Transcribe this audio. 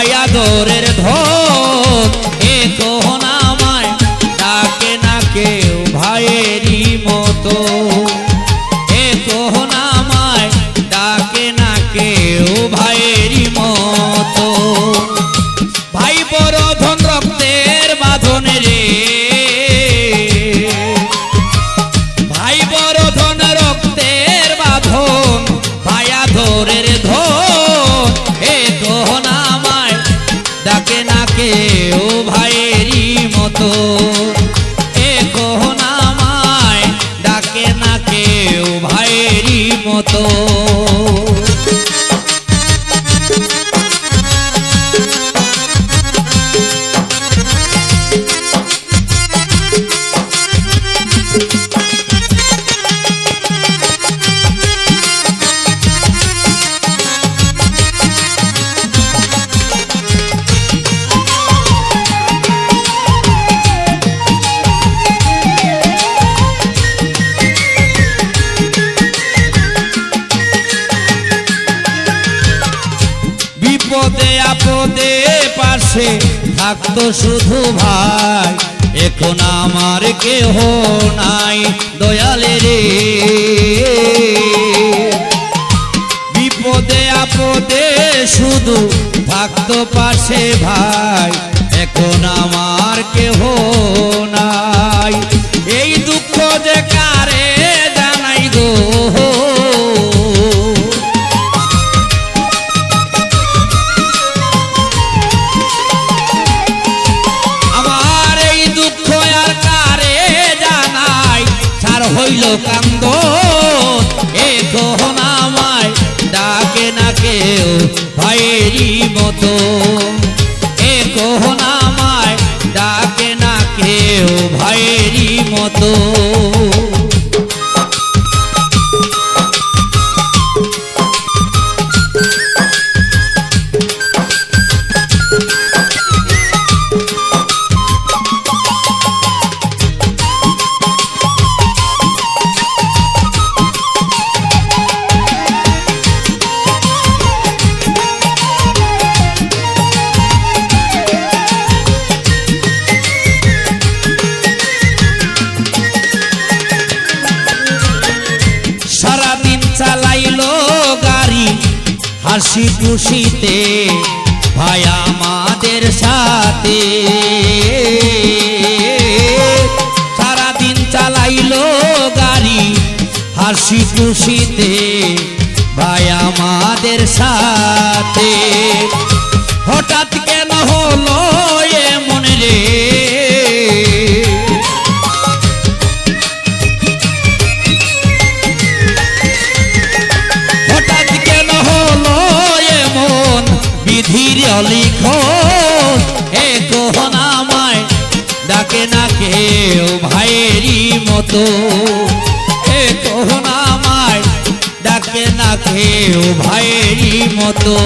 ভাই আদরের ধর মতো এ ডাকে না কেউ মতো। বিপদে আপদে পাশে থাকতো শুধু ভাই। এখন আমার কেহ নাই দয়ালে রে। বিপদে আপদে শুধু থাকতো পাশে ভাই। এখন আমার কেহ হইল কান্দ। এ গহনামায় ডাকে না কেউ ভাইয়েরই মতো। এ গহনামায় ডাকে না কেউ ভাইয়েরই মতো। হাসি খুশিতে ভাই আমাদের সাথে। সারাদিন চালাইলো গাড়ি হাসি খুশিতে ভাই আমাদের সাথে। অলিখ এ গহনামায় ডাকে না কেউ ভাইয়েরই মতো। এ গহনামায় ডাকে না কেউ ভাইয়েরই মতো।